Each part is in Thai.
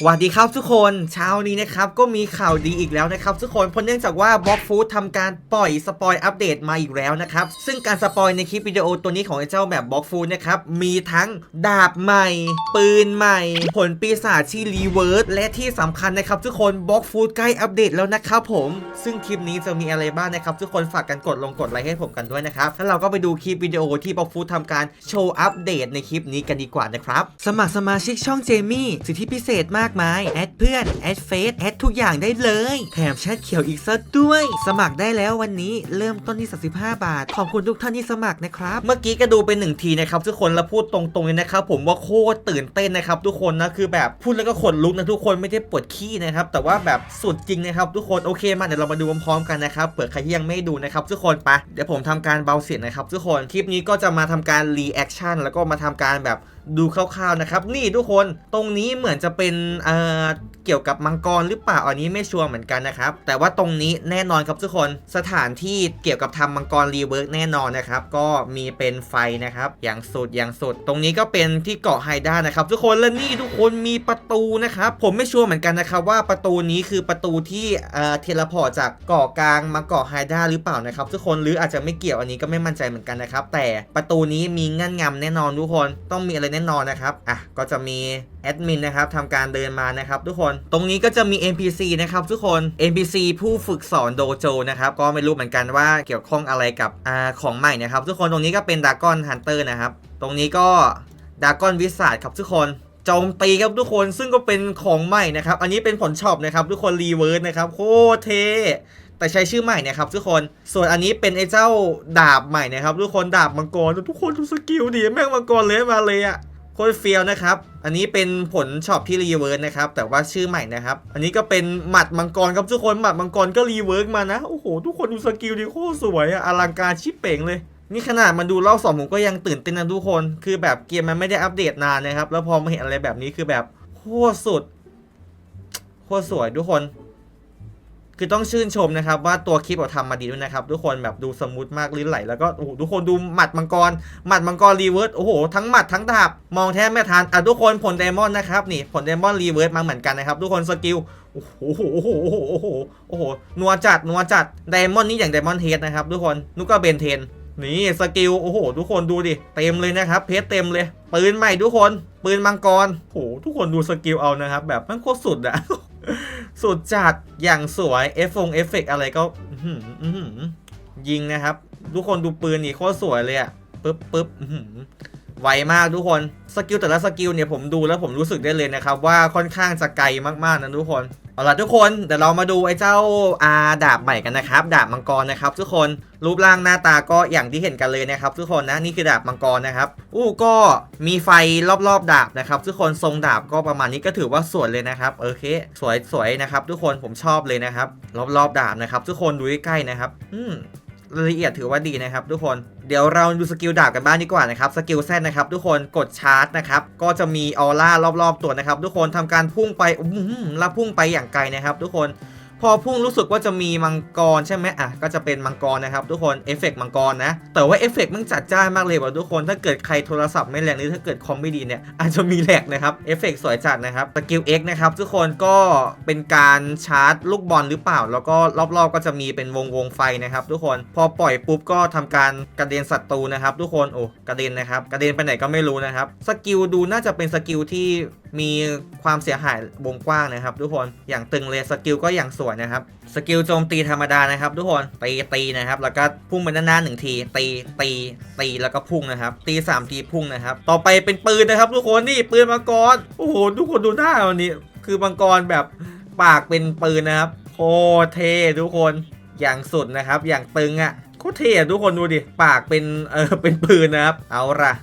สวัสดีครับทุกคนเช้านี้นะครับก็มีข่าวดีอีกแล้วนะครับทุกคนเพราะเนื่องจากว่าบล็อกฟูดทำการปล่อยสปอยอัปเดตมาอีกแล้วนะครับซึ่งการสปอยในคลิปวิดีโอตัวนี้ของไอ้เจ้าแบบบล็อกฟูดนะครับมีทั้งดาบใหม่ ปืนใหม่ ผลปีศาจที่รีเวิร์สและที่สำคัญนะครับทุกคนบล็อกฟูดใกล้อัปเดตแล้วนะครับผมซึ่งคลิปนี้จะมีอะไรบ้างนะครับทุกคนฝากกันกดลงกดไลค์ให้ผมกันด้วยนะครับแล้วเราก็ไปดูคลิปวิดีโอที่บล็อกฟูดทำการโชว์อัปเดตในคลิปนี้กันดีกว่านะครับสมัครสมาชิกช่องเจมี่สิทธิพิเศษมากมาย แอดเพื่อน แอดเฟซ แอดทุกอย่างได้เลย แถมแชทเขียวอีกซะด้วย สมัครได้แล้ววันนี้เริ่มต้นที่ 35 บาท ขอบคุณทุกท่านที่สมัครนะครับ เมื่อกี้ก็ดูไปหนึ่งทีนะครับทุกคนแล้วพูดตรงๆเลยนะครับผมว่าโคตรตื่นเต้นนะครับทุกคนนะคือแบบพูดแล้วก็ขนลุกนะทุกคนไม่ได้ปวดขี้นะครับแต่ว่าแบบสุดจริงนะครับทุกคนโอเคมาเดี๋ยวเรามาดูพร้อมๆกันนะครับเผื่อใครที่ยังไม่ดูนะครับทุกคนไปะเดี๋ยวผมทำการเบาเสียงนะครับทุกคนคลิปนี้ก็จะมาทำการรีแอคชั่นแล้วก็มาทำการแบบ ดูคร่าวๆนะครับ นี่ทุกคนตรงนี้เหมือนจะเป็นเอ่อเกี่ยวกับมังกรหรือเปล่าอันนี้ไม่ชัวร์เหมือนกันนะครับ แต่ว่าตรงนี้แน่นอนครับทุกคนสถานที่เกี่ยวกับทำมังกรรีเวิร์กแน่นอนนะครับ ก็มีเป็นไฟนะครับ อย่างสุดอย่างสุด ตรงนี้ก็เป็นที่เกาะไฮด้านะครับ ทุกคนและนี่ทุกคนมีประตูนะครับ ผมไม่ชัวร์เหมือนกันนะครับ ว่าประตูนี้คือประตูที่เอ่อเทเลพอร์ตจากเกาะกลางมาเกาะไฮด้าหรือเปล่านะครับทุกคนหรืออาจจะไม่เกี่ยวอันนี้ก็ไม่มั่นใจเหมือนกันนะครับแต่ประตูนี้มีเงื่อนงำแน่นอนทุกคนต้องมีอะไรแน่นอนนะครับอะก็จะมีแอดมินนะครับทำการเดินมานะครับทุกคนตรงนี้ก็จะมี NPC นะครับทุกคน NPC ผู้ฝึกสอนโดโจนะครับก็ไม่รู้เหมือนกันว่าเกี่ยวข้องอะไรกับอ่าของใหม่นะครับทุกคนตรงนี้ก็เป็นดากอนฮันเตอร์นะครับตรงนี้ก็ดากอนวิสาดครับทุกคนโจมตีครับทุกคนซึ่งก็เป็นของใหม่นะครับ อันนี้เป็นผลช็อปนะครับ ทุกคนรีเวิร์สนะครับ โคตรเท่ แต่ใช้ชื่อใหม่นะครับทุกคน ส่วนอันนี้เป็นไอ้เจ้าดาบใหม่นะครับทุกคนดาบมังกรทุกคนดูสกิลดิแม่งมังกรเลยมาเลยอะโคตรเฟียวนะครับ อันนี้เป็นผลช็อปที่รีเวิร์สนะครับ แต่ว่าชื่อใหม่นะครับ อันนี้ก็เป็นหมัดมังกรครับทุกคน หมัดมังกรก็รีเวิร์สมานะ โอ้โห ทุกคนดูสกิลดิโคตรสวยอะอลังการชิปเป่งเลย นี่ขนาดมันดูรอบสองผมก็ยังตื่นเต้นนะทุกคน คือแบบเกมมันไม่ได้อัปเดตนานนะครับ แล้วพอมาเห็นอะไรแบบนี้คือแบบโคตรสุด โคตรสวยทุกคน คือต้องชื่นชมนะครับ ว่าตัวคลิปเราทำมาดีด้วยนะครับ ทุกคนแบบดูสมูทมากลิ้นไหล แล้วก็โอ้โหทุกคนดูหมัดมังกรหมัดมังกรรีเวิร์สโอ้โหทั้งหมัดทั้งดาบมองแทบไม่ทันอะทุกคนผลไดมอนนะครับนี่ผลไดมอนรีเวิร์สมาเหมือนกันนะครับ ทุกคนสกิลโอ้โหโอ้โหโอ้โหโอ้โหโอ้โหนัวจัดนัวจัดไดมอนนี่อย่างไดมอนเทสนะครับทุกคนนุกก็เบนเทนนี่สกิลโอ้โห ทุกคนดูดิเต็มเลยนะครับ เพชรเต็มเลยปืนใหม่ทุกคนปืนมังกรโอ้โหทุกคนดูสกิลเอานะครับ แบบมันโคตรสุดอะ สุดจัดอย่างสวยเอฟฟงเอฟเฟกอะไรก็ยิงนะครับ ทุกคนดูปืนนี่โคตรสวยเลยอะปึ๊บปึ๊บไวมากทุกคนสกิลแต่ละสกิลเนี่ยผมดูแล้วผมรู้สึกได้เลยนะครับ ว่าค่อนข้างจะไกลมากๆนะทุกคน เอาล่ะทุกคนเดี๋ยวเรามาดูไอ้เจ้าอาดาบใหม่กันนะครับ ดาบมังกรนะครับ ทุกคนรูปร่างหน้าตาก็อย่างที่เห็นกันเลยนะครับ ทุกคนนะนี่คือดาบมังกรนะครับ อู้ก็มีไฟรอบๆ ดาบนะครับ ทุกคนทรงดาบก็ประมาณนี้ก็ถือว่าสวยเลยนะครับโอเค สวยสวยนะครับ ทุกคนผมชอบเลยนะครับ รอบๆดาบนะครับ ทุกคนดูใกล้ๆนะครับ อืม รายละเอียดถือว่าดีนะครับทุกคน เดี๋ยวเราดูสกิลดาบกันบ้างดีกว่านะครับ สกิลแซดนะครับทุกคนกดชาร์จนะครับ ก็จะมีออร่ารอบๆตัวนะครับทุกคนทำการพุ่งไปอื้อหือแล้วพุ่งไปอย่างไกลนะครับทุกคน พอพุ่งรู้สึกว่าจะมีมังกรใช่ไหมอะก็จะเป็นมังกรนะครับทุกคนเอฟเฟกต์มังกรนะ แต่ว่าเอฟเฟกต์มันจัดจ้านมากเลยว่ะทุกคน ถ้าเกิดใครโทรศัพท์ไม่แรงหรือถ้าเกิดคอมไม่ดีเนี่ยอาจจะมีแหลกนะครับเอฟเฟกต์สวยจัดนะครับสกิล X นะครับทุกคนก็เป็นการชาร์จลูกบอลหรือเปล่า แล้วก็รอบๆก็จะมีเป็นวงวงไฟนะครับทุกคนพอปล่อยปุ๊บก็ทำการกระเด็นศัตรูนะครับทุกคนโอ้กระเด็นนะครับกระเด็นไปไหนก็ไม่รู้นะครับสกิลดูน่าจะเป็นสกิลที่ มีความเสียหายวงกว้างนะครับทุกคนอย่างตึงเลยสกิลก็อย่างสวยนะครับสกิลโจมตีธรรมดานะครับ ทุกคนตีตีนะครับ แล้วก็พุ่งไปด้านหน้าหนึ่งที ตีตีตีแล้วก็พุ่งนะครับ ตีสามทีพุ่งนะครับ ต่อไปเป็นปืนนะครับ ทุกคนนี่ปืนมังกรโอ้โหทุกคนดูหน้าวันนี้ คือมังกรแบบปากเป็นปืนนะครับโคเททุกคนอย่างสุดนะครับ อย่างตึงอะ่ะโคตรเท่ทุกคนดูดิปากเป็นเออเป็นปืนนะครับ เอาละ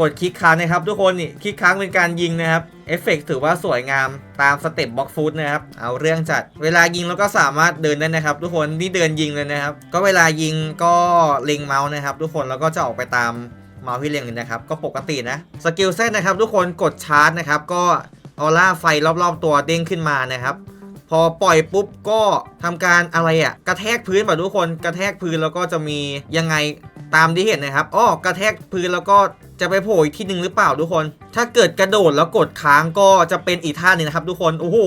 กดคลิกค้างนะครับทุกคนนี่คลิกค้างเป็นการยิงนะครับเอฟเฟกต์ถือว่าสวยงามตามสเต็ปบล็อกฟุตนะครับเอาเรื่องจัดเวลายิงเราก็สามารถเดินได้นะครับ ทุกคนนี่เดินยิงเลยนะครับ ก็เวลายิงก็เล็งเมาส์นะครับ ทุกคนแล้วก็จะออกไปตามเมาส์ที่เล็งเลยนะครับ ก็ปกตินะสกิลเซตนะครับ ทุกคนกดชาร์จนะครับก็ออร่าไฟรอบๆ ตัวเด้งขึ้นมานะครับพอปล่อยปุ๊บก็ทำการอะไรอะ่ะกระแทกพื้นแบบทุกคนกระแทกพื้นแล้วก็จะมียังไงตามที่เห็นนะครับอ้อกระแทกพื้นแล้วก็ จะไปโผล่อีกที่หนึ่งหรือเปล่าทุกคน ถ้าเกิดกระโดดแล้วกดค้างก็จะเป็นอีกท่านึงนะครับทุกคน โอ้โห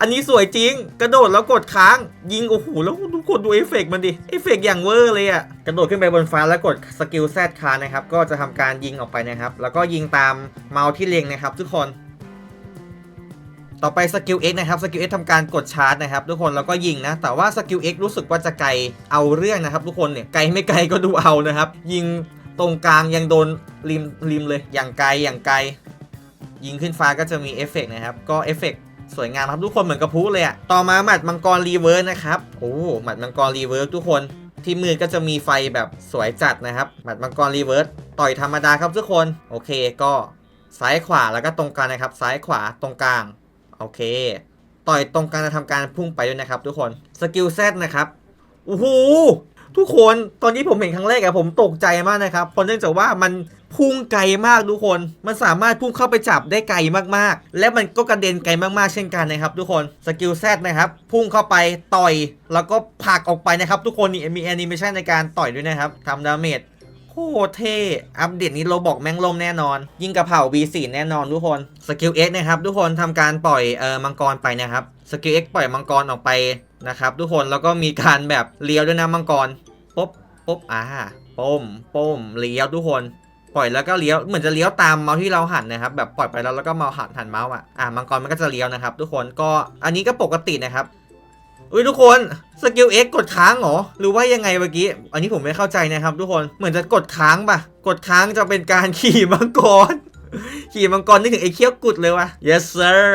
อันนี้สวยจริง กระโดดแล้วกดค้าง ยิงโอ้โหแล้วทุกคนดูเอฟเฟกต์มันดิ เอฟเฟกต์อย่างเวอร์เลยอะกระโดดขึ้นไปบนฟ้าแล้วกดสกิลแซดคานะครับ ก็จะทำการยิงออกไปนะครับ แล้วก็ยิงตามเมาส์ที่เล็งนะครับ ทุกคน ต่อไปสกิล X นะครับสกิล X ทำการกดชาร์จนะครับทุกคนแล้วก็ยิงนะ แต่ว่าสกิล X รู้สึกว่าจะไกลเอาเรื่องนะครับ ทุกคนเนี่ยไกลไม่ไกลก็ดูเอานะครับ ยิง ตรงกลางยังโดนริมริมเลยอย่างไกลอย่างไกล ยิงขึ้นฟ้าก็จะมีเอฟเฟกต์นะครับ ก็เอฟเฟกต์สวยงามครับทุกคนเหมือนกระพุ้เลยอะต่อมาหมัดมังกรรีเวิร์สนะครับโอ้หมัดมังกรรีเวิร์สทุกคนที่มือก็จะมีไฟแบบสวยจัดนะครับหมัดมังกรรีเวิร์สต่อยธรรมดาครับทุกคนโอเคก็ซ้ายขวาแล้วก็ตรงกลางนะครับ ซ้ายขวาตรงกลางโอเค ต่อยตรงกลางจะทำการพุ่งไปด้วยนะครับ ทุกคนสกิลแซดนะครับโอ้โห ทุกคนตอนนี้ผมเห็นครั้งแรกอะผมตกใจมากนะครับเพราะเนื่องจากว่ามันพุ่งไกลมากทุกคน มันสามารถพุ่งเข้าไปจับได้ไกลมากๆ และมันก็กระเด็นไกลมากๆ เช่นกันนะครับ ทุกคน สกิลแซดนะครับ พุ่งเข้าไปต่อย แล้วก็ผลักออกไปนะครับ ทุกคนนี่มีแอนิเมชันในการต่อยด้วยนะครับทำดาเมจ ตรเท่ อัปเดตนี้โรบอกแม่งลมแน่นอน ยิ่งกระเผา V4 แน่นอนทุกคนสกิล X นะครับทุกคนทำการปล่อยเอ่อมังกรไปนะครับสกิล X ปล่อยมังกรออกไปนะครับทุกคนแล้วก็มีการแบบเลี้ยวด้วยนะมังกรปุ๊บปุ๊บอ่าป้มป้มเลี้ยวทุกคนปล่อยแล้วก็เลี้ยวเหมือนจะเลี้ยวตามเมาส์ที่เราหันนะครับแบบปล่อยไปแล้วแล้วก็เมาส์หันหันเมาส์อะอ่ามังกรมันก็จะเลี้ยวนะครับ ทุกคนก็อันนี้ก็ปกตินะครับ อุ้ยทุกคนสกิล X กดค้างเหรอ หรือว่ายังไงเมื่อกี้ อันนี้ผมไม่เข้าใจนะครับทุกคนเหมือนจะกดค้างปะกดค้างจะเป็นการขี่มังกรขี่มังกรนึกถึงไอ้เคี้ยวกุดเลยวะ yes sir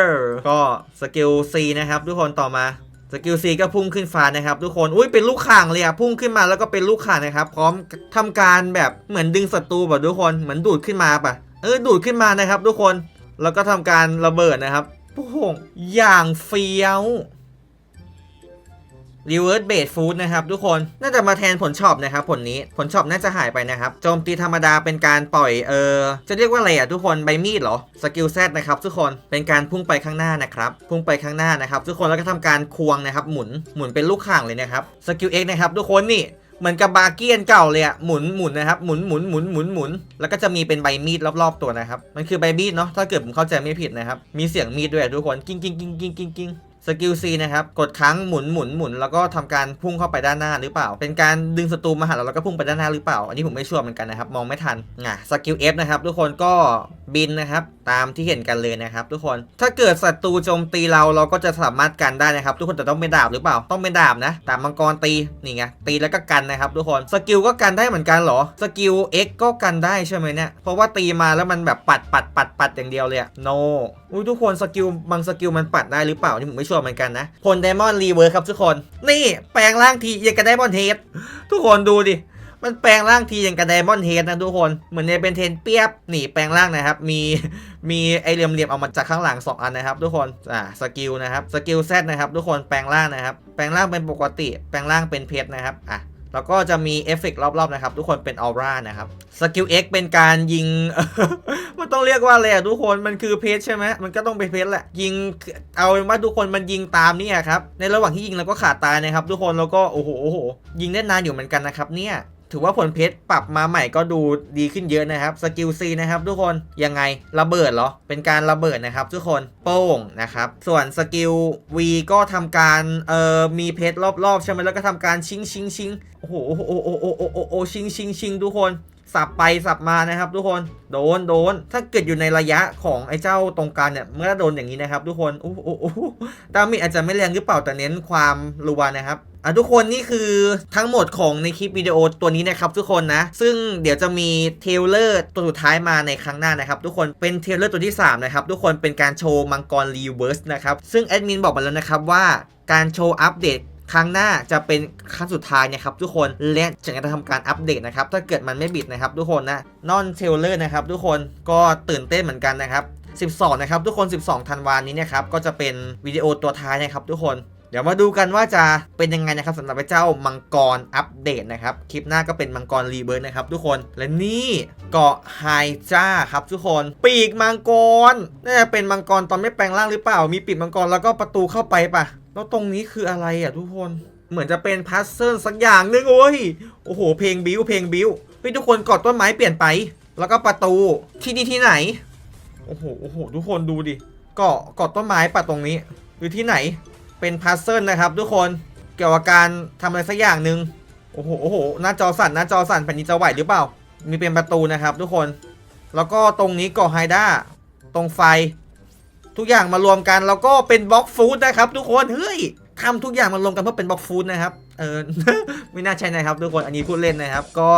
ก็สกิล C นะครับทุกคนต่อมาสกิลซีก็พุ่งขึ้นฟ้านะครับทุกคน อุ้ยเป็นลูกข่างเลยอะพุ่งขึ้นมาแล้วก็เป็นลูกข่างนะครับ พร้อมทำการแบบเหมือนดึงศัตรูแบบทุกคนเหมือนดูดขึ้นมาปะเออดูดขึ้นมานะครับทุกคน แล้วก็ทำการระเบิดนะครับโอ้โหอย่างเฟี้ยว Reverse Base Food นะครับทุกคนน่าจะมาแทนผลช็อปนะครับผลนี้ผลช็อปน่าจะหายไปนะครับโจมตีธรรมดาเป็นการปล่อยเออจะเรียกว่าอะไรอะทุกคนใบมีดเหรอสกิลแซดนะครับทุกคนเป็นการพุ่งไปข้างหน้านะครับพุ่งไปข้างหน้านะครับทุกคนแล้วก็ทำการควงนะครับหมุนหมุนเป็นลูกข่างเลยนะครับสกิล X นะครับทุกคนนี่เหมือนกับบาเกียนเก่าเลยอะหมุนหมุนนะครับหมุนหมุนหมุนหมุนหมุนแล้วก็จะมีเป็นใบมีดรอบๆตัวนะครับมันคือใบมีดเนาะถ้าเกิดผมเข้าใจไม่ผิดนะครับมีเสียงมีดด้วยทุกคนกิ้งกิ้งกิ้งกิ้งกิ้ง สกิล C นะครับกดค้างหมุนหมุนหมุนแล้วก็ทำการพุ่งเข้าไปด้านหน้าหรือเปล่า เป็นการดึงศัตรูมาหาเราแล้วก็พุ่งไปด้านหน้าหรือเปล่า อันนี้ผมไม่ชัวร์เหมือนกันนะครับมองไม่ทันอะสกิล F นะครับทุกคนก็ บินนะครับ ตามที่เห็นกันเลยนะครับ ทุกคนถ้าเกิดศัตรูโจมตีเราเราก็จะสามารถกันได้นะครับ ทุกคนแต่ต้องเป็นดาบหรือเปล่าต้องเป็นดาบนะดาบมังกรตีนี่ไงตีแล้วก็กันนะครับ ทุกคนสกิลก็กันได้เหมือนกันเหรอสกิล X ก็กันได้ใช่ไหมเนี่ยเพราะว่าตีมาแล้วมันแบบปัดปัดปัดปัดอย่างเดียวเลยอะ no อุ้ยทุกคนสกิลบางสกิลมันปัดได้หรือเปล่านี่ผมไม่ชัวร์เหมือนกันนะพลไดมอนด์รีเวิร์ครับทุกคน นี่แปลงร่างทีอยางกับไดมอนด์เฮดทุกคนดูดิ มันแปลงร่างทีอย่างกับไดมอนเฮดนะทุกคน เหมือนในเป็นเทนเปียบหนีแปลงร่างนะครับ มีมีไอเหลี่ยมๆเอามาจากข้างหลัง 2 อันนะครับ ทุกคน อ่าสกิลนะครับสกิลแซนะครับทุกคนแปลงร่างนะครับ แปลงร่างเป็นปกติ แปลงร่างเป็นเพชรนะครับ อะแล้วก็จะมีเอฟเฟกรอบๆนะครับ ทุกคนเป็นออร่านะครับสกิล X เป็นการยิง มันต้องเรียกว่าอะไรอะทุกคนมันคือเพชใช่ไหมมันก็ต้องเป็นเพชแหละ ยิงเอาเป็นว่าทุกคนมันยิงตามนี่ครับในระหว่างที่ยิงเราก็ขาดตายนะครับ ทุกคนแล้วก็โอ้โหโอ้โหยิงได้นานอยู่เหมือนกันนะครับเนี่ย ถือว่าผลเพชรปรับมาใหม่ก็ดูดีขึ้นเยอะนะครับสกิล C นะครับทุกคนยังไงระเบิดเหรอ เป็นการระเบิดนะครับทุกคนโป้งนะครับ ส่วนสกิล V ก็ทำการเอ่อมีเพชรรอบๆใช่ไหมแล้วก็ทำการชิงชิงชิงโอ้โหโอ้โหโอ้โหโอ้โหโอ้โอ้ชิงชิงชิงทุกคนสับไปสับมานะครับ ทุกคนโดนโดน ถ้าเกิดอยู่ในระยะของไอ้เจ้าตรงกลางเนี่ยเมื่อโดนอย่างนี้นะครับ ทุกคนโอ้โหโอ้โหโอ้โหดาเมจอาจจะไม่แรงหรือเปล่าแต่เน้นความรัวนะครับ อะทุกคนนี่คือทั้งหมดของในคลิปวิดีโอตัวนี้นะครับทุกคนนะ ซึ่งเดี๋ยวจะมีเทเลอร์ตัวสุดท้ายมาในครั้งหน้านะครับทุกคนเป็นเทเลอร์ตัวที่ 3 นะครับ ทุกคนเป็นการโชว์มังกรรีเวิร์สนะครับซึ่งแอดมินบอกมาแล้วนะครับว่าการโชว์อัปเดตครั้งหน้าจะเป็นครั้งสุดท้ายนะครับทุกคนและจะทำการอัปเดตนะครับถ้าเกิดมันไม่บิดนะครับทุกคนนะนอนเทเลอร์นะครับทุกคนก็ตื่นเต้นเหมือนกันนะครับ 12 นะครับทุกคน 12 ธันวานี้นะครับก็จะเป็นวิดีโอตัวท้ายนะครับทุกคน เดี๋ยวมาดูกันว่าจะเป็นยังไงนะครับสำหรับเจ้ามังกรอัปเดตนะครับ คลิปหน้าก็เป็นมังกรรีเบิร์ดนะครับทุกคน และนี่เกาะไฮจ้าครับทุกคน ปีกมังกรน่าจะเป็นมังกรตอนไม่แปลงร่างหรือเปล่า มีปีกมังกรแล้วก็ประตูเข้าไปปะแล้วตรงนี้คืออะไรอะทุกคน เหมือนจะเป็นพัซเซิลสักอย่างนึงโอ้ย โอ้โห เพลงบิวเพลงบิวเฮ้ทุกคนกอดต้นไม้เปลี่ยนไป แล้วก็ประตูที่นี่ที่ไหน โอ้โห โอ้โห ทุกคนดูดิเกาะเกาะต้นไม้ปะตรงนี้ หรือที่ไหน เป็นพัซเซิลนะครับ ทุกคนเกี่ยวกับการทำอะไรสักอย่างหนึ่งโอ้โหโอ้โหหน้าจอสั่นหน้าจอสั่นแผ่นดินจะไหวหรือเปล่า มีเป็นประตูนะครับ ทุกคน แล้วก็ตรงนี้กาะไฮด้าตรงไฟ ทุกอย่างมารวมกันแล้วก็เป็นบล็อกฟูดนะครับ ทุกคนเฮ้ยทำทุกอย่างมารวมกันเพื่อเป็นบล็อกฟูดนะครับเออไม่น่าใช่นะครับ ทุกคนอันนี้พูดเล่นนะครับ ก็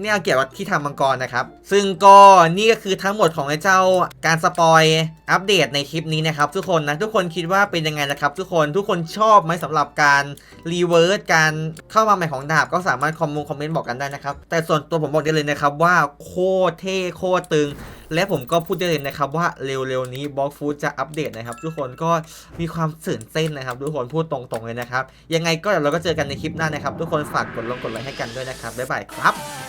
เนี่ยเกี่ยวกับที่ทำมังกรนะครับ ซึ่งก็นี่ก็คือทั้งหมดของไอ้เจ้าการสปอยอัปเดตในคลิปนี้นะครับทุกคนนะทุกคนคิดว่าเป็นยังไงนะครับ ทุกคนทุกคนชอบไหมสำหรับการรีเวิร์สการเข้ามาใหม่ของดาบก็สามารถคอมมงคอมเมนต์บอกกันได้นะครับ แต่ส่วนตัวผมบอกได้เลยนะครับว่าโคตรเท่โคตรตึง และผมก็พูดได้เลยนะครับว่าเร็วๆนี้บล็อกฟูดจะอัปเดตนะครับ ทุกคนก็มีความตื่นเต้นนะครับ ทุกคนพูดตรงๆเลยนะครับ ยังไงก็เดี๋ยวเราก็เจอกันในคลิปหน้านะครับ ทุกคนฝากกดลงกดไลค์ให้กันด้วยนะครับบ๊ายบายครับ